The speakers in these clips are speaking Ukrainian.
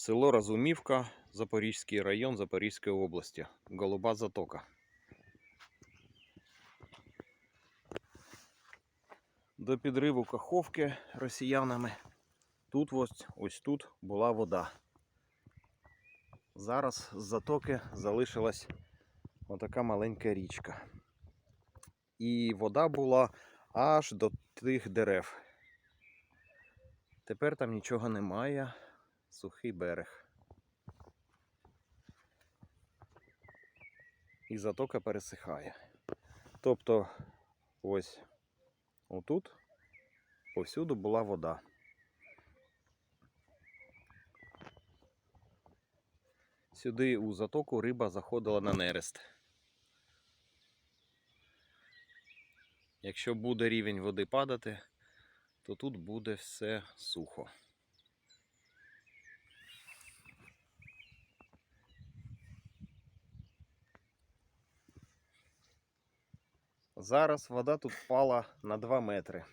Село Разумівка, Запорізький район Запорізької області. Голуба затока. До підриву Каховки росіянами. Тут ось, ось тут була вода. Зараз з затоки залишилась отака маленька річка. І вода була аж до тих дерев. Тепер там нічого немає, сухий берег. І затока пересихає. Тобто, ось отут повсюду була вода. Сюди у затоку риба заходила на нерест. Якщо буде рівень води падати, то тут буде все сухо. Зараз вода тут впала на 2 метри.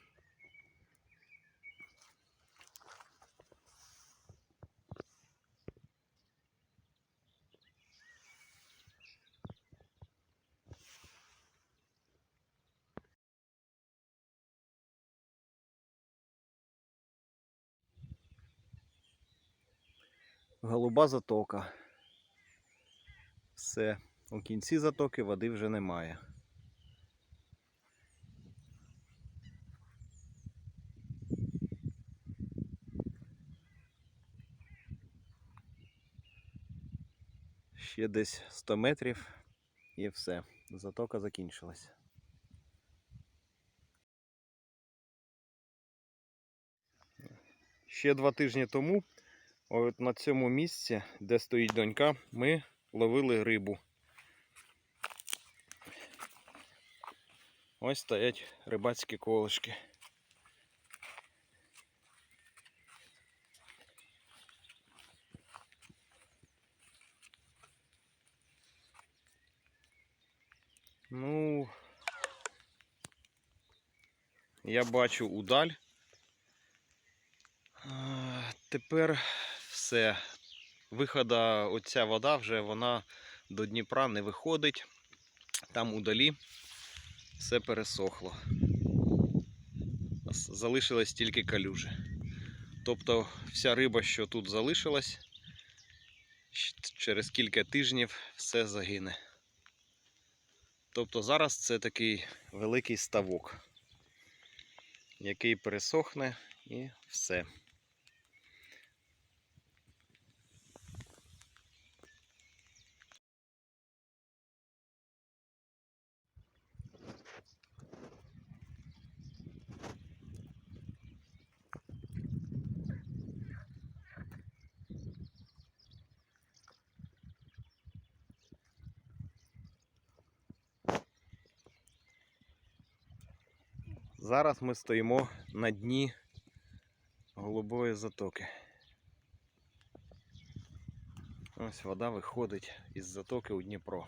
Голуба затока. Все. У кінці затоки води вже немає. Ще десь 100 метрів і все. Затока закінчилась. Ще два тижні тому От на цьому місці, де стоїть донька, ми ловили рибу. Ось стоять рибацькі колишки. Я бачу удаль. Тепер все. Вихода, оця вода вже вона до Дніпра не виходить. Там удалі все пересохло. Залишилось тільки калюжі. Тобто вся риба, що тут залишилась, через кілька тижнів все загине. Тобто зараз це такий великий ставок, який пересохне і все. Зараз ми стоїмо на дні голубої затоки. Ось вода виходить із затоки у Дніпро.